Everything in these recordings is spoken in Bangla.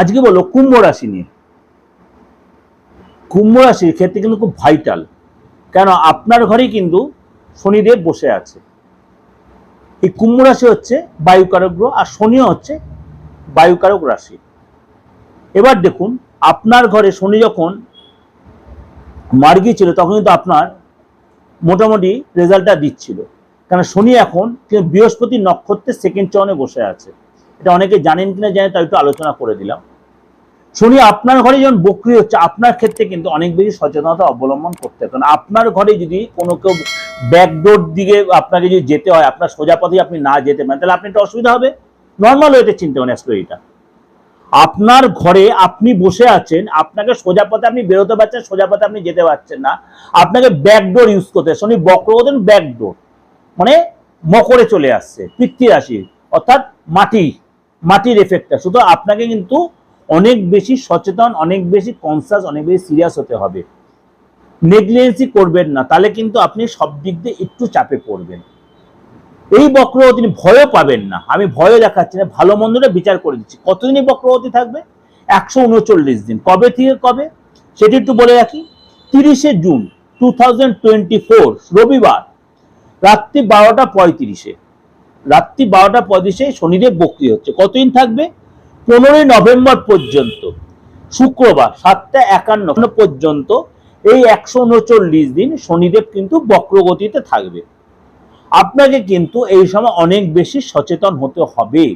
আজকে বলো কুম্ভ রাশি নিয়ে। কুম্ভ রাশির ক্ষেত্রে কিন্তু খুব ভাইটাল কেন? আপনার ঘরেই কিন্তু শনিদেব বসে আছে। এই কুম্ভ রাশি হচ্ছে বায়ুকারক গ্রহ আর শনিও হচ্ছে বায়ুকারক রাশি। এবার দেখুন, আপনার ঘরে শনি যখন মার গিয়েছিল তখন কিন্তু আপনার মোটামুটি রেজাল্টটা দিচ্ছিল। কারণ শনি এখন বৃহস্পতি নক্ষত্রের সেকেন্ড চরণে বসে আছে। এটা অনেকে জানেন কিনা জানে তাই একটু আলোচনা করে দিলাম। শনি, আপনার ঘরে যখন বক্রি হচ্ছে, আপনার ক্ষেত্রে কিন্তু অনেক বেশি সচেতনতা অবলম্বন করতে হবে। কারণ আপনার ঘরে যদি কোনো কেউ ব্যাকডোর দিকে আপনাকে যদি যেতে হয়, আপনার সোজা পথে আপনি না যেতে পারেন, তাহলে আপনি একটা অসুবিধা হবে। নর্মাল ওয়েতে চিন্তা করেন স্টোরিটা আপনার ঘরে আপনি বসে আছেন, আপনাকে সোজা পথে আপনি বেরোতে পারছেন, সোজা পথে আপনি যেতে পারছেন না। আপনাকে ব্যাকডোর ইউজ করতে। শনি বক্র হতেন ব্যাকডোর মানে মকরে চলে আসছে পৃথ্বী রাশি, অর্থাৎ মাটি। মাটির এফেক্টটা শুধু আপনাকে কিন্তু অনেক বেশি সচেতন, অনেক বেশি কনসাস অনেক বেশি সিরিয়াস হতে হবে। নেগলিজেন্সি করবেন না, তাহলে কিন্তু আপনি সব দিক দিয়ে একটু চাপে পড়বেন। এই বক্রগতি ভয়ও পাবেন না। আমি ভয়ও দেখাচ্ছি না, ভালো মন্দটা বিচার করে দিচ্ছি। কতদিন এই থাকবে? একশো উনচল্লিশ দিন। কবে থেকে কবে? সেটি একটু বলে রাখি। তিরিশে জুন টু রবিবার, রাত্রি বারোটা পঁয়ত্রিশে। রাত্রি বারোটা পঁয়ত্রিশে শনিদেব বক্রি হচ্ছে। কতদিন থাকবে? পনেরোই নভেম্বর পর্যন্ত। শুক্রবার সাতটা একান্ন পর্যন্ত। এই একশো উনচল্লিশ দিন শনিদেব কিন্তু বক্রগতিতে থাকবে। আপনাকে কিন্তু এই সময় অনেক বেশি সচেতন হতে হবে।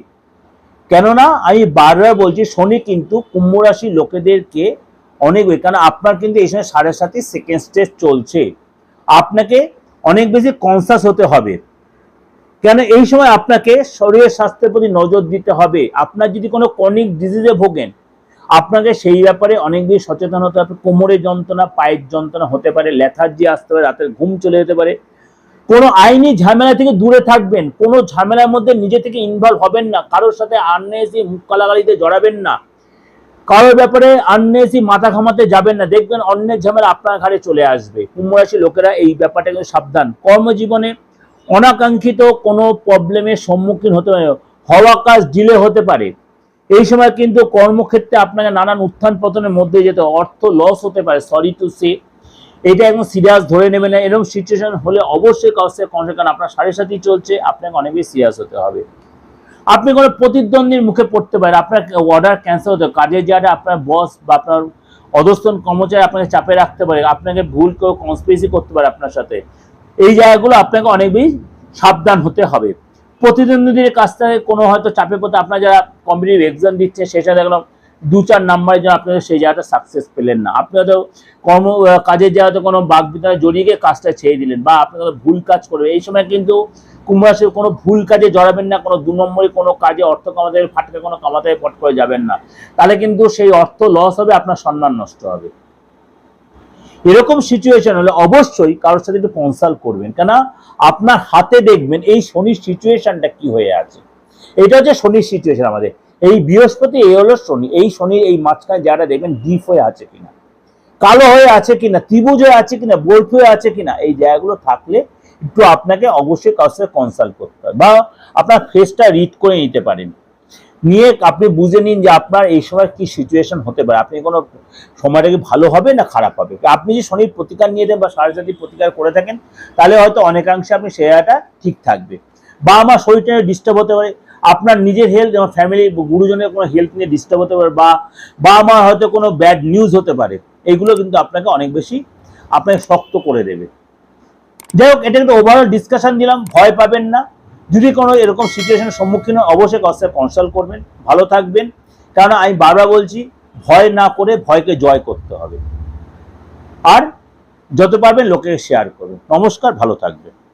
কেননা, আমি বারবার বলছি, শনি কিন্তু কুম্ভ রাশি লোকেদেরকে অনেক কারণ আপনার কিন্তু এই সময় সাড়ে সাথে সেকেন্ড স্টেজ চলছে। আপনাকে অনেক বেশি কনসাস হতে হবে। কেন এই সময় আপনাকে শরীরের স্বাস্থ্যের প্রতি নজর দিতে হবে? আপনার যদি কোনো কনিক ডিজিজে ভোগেন, আপনাকে সেই ব্যাপারে অনেক বেশি সচেতন হতে হবে কোমরের যন্ত্রণা, পায়ের যন্ত্রণা হতে পারে লেথার্জি আসতে পারে, রাতের ঘুম চলে যেতে পারে। কোনো আইনি ঝামেলা থেকে দূরে থাকবেন, কোনো ঝামেলার মধ্যে নিজে থেকে ইনভলভ হবেন না, কারোর সাথে আননেসি মুখ কালাগালিতে জড়াবেন না। কারোর ব্যাপারে আননেসি মাথা ঘামাতে যাবেন না, দেখবেন অন্যের ঝামেলা আপনার ঘাড়ে চলে আসবে। কুম্ভ রাশি লোকেরা এই ব্যাপারটা কিন্তু সাবধান। কর্মজীবনে অনাকাঙ্ক্ষিত কোনো প্রবলেমের সম্মুখীন হতে পারে হওয়া কাজ ডিলে হতে পারে। এই সময় কিন্তু কর্মক্ষেত্রে আপনাকে নানান উত্থান পতনের মধ্যে যেতে অর্থ লস হতে পারে সরি টু সে এটা একদম সিরিয়াস ধরে নেবে না। এরকম সিচুয়েশন হলে অবশ্যই কারোর সাথে কারণ আপনার সাড়ে সাথেই চলছে, আপনাকে অনেক বেশি সিরিয়াস হতে হবে। আপনি কোনো প্রতিদ্বন্দ্বীর মুখে পড়তে পারেন। আপনার অর্ডার ক্যান্সেল হতে কাজের জায়গাটা আপনার বস বা আপনার অধস্থন কর্মচারী আপনাকে চাপে রাখতে পারে। আপনাকে ভুল কেউ কনস্পিরেসি করতে পারে আপনার সাথে। এই জায়গাগুলো আপনাকে অনেক বেশি সাবধান হতে হবে। প্রতিদ্বন্দ্বীদের কাছ থেকে কোনো হয়তো চাপে পড়তে আপনার যারা কম্পিটিভ এক্সাম দিচ্ছে সেটা দেখলাম দু চার নাম্বারের জন্য আপনাদের সেই জায়গাটা সাকসেস পেলেন না। আপনি হয়তো কর্ম কাজের জায়গাতে কোনো বাঘ বিতরণে জড়িয়ে গিয়ে কাজটা ছেড়ে দিলেন বা আপনি হয়তো ভুল কাজ করবে এই সময় কিন্তু কুম্ভ রাশির কোনো ভুল কাজে জড়াবেন না, কোনো দু নম্বরে কোনো কাজে অর্থ কামাতে, ফাটকে কোনো কামাতে পট করে যাবেন না। তাহলে কিন্তু সেই অর্থ লস হবে, আপনার সম্মান নষ্ট হবে। এরকম সিচুয়েশন হলে অবশ্যই কারোর সাথে একটু কনসাল্ট করবেন। কেন আপনার হাতে দেখবেন এই শনির সিচুয়েশনটা কি হয়ে আছে। এটা হচ্ছে শনির সিচুয়েশন আমাদের। এই বৃহস্পতি, এই হলো শনি। এই শনির এই মাঝখানে যারা দেখবেন ডিপ হয়ে আছে কিনা। কালো হয়ে আছে কিনা, ত্রিভুজ হয়ে আছে কিনা বোল্ট হয়ে আছে কিনা, এই জায়গাগুলো থাকলে একটু আপনাকে অবশ্যই কারোর সাথে কনসাল্ট করতে হবে। বা আপনার ফেসটা রিড করে নিতে পারেন। নিয়ে আপনি বুঝে নিন যে আপনার এই সময় কি সিচুয়েশন হতে পারে। আপনি কোনো সময়টা কি ভালো হবে না খারাপ হবে? আপনি যদি শনির প্রতিকার নিয়ে দেন বা সারস্বতী প্রতিকার করে থাকেন, তাহলে হয়তো অনেকাংশে আপনি সে জায়গাটা ঠিক থাকবে। বা আমার শরীরটা ডিস্টার্ব হতে পারে। আপনার নিজের হেলথ আমার ফ্যামিলি গুরুজনের কোনো হেলথ নিয়ে ডিস্টার্ব হতে পারে বা বা আমার হয়তো কোনো ব্যাড নিউজ হতে পারে। এগুলো কিন্তু আপনাকে অনেক বেশি আপনাকে শক্ত করে দেবে। যাই হোক এটা কিন্তু ওভারঅল ডিসকাশন দিলাম। ভয় পাবেন না। যদি কোনো এরকম সিচুয়েশনের সম্মুখীন হয়, অবশ্যই কার সাথে কনসাল্ট করবেন, ভালো থাকবেন। কারণ আমি বারবার বলছি, ভয় না করে ভয়কে জয় করতে হবে। আর যত পারবেন লোকে শেয়ার করবেন নমস্কার, ভালো থাকবেন।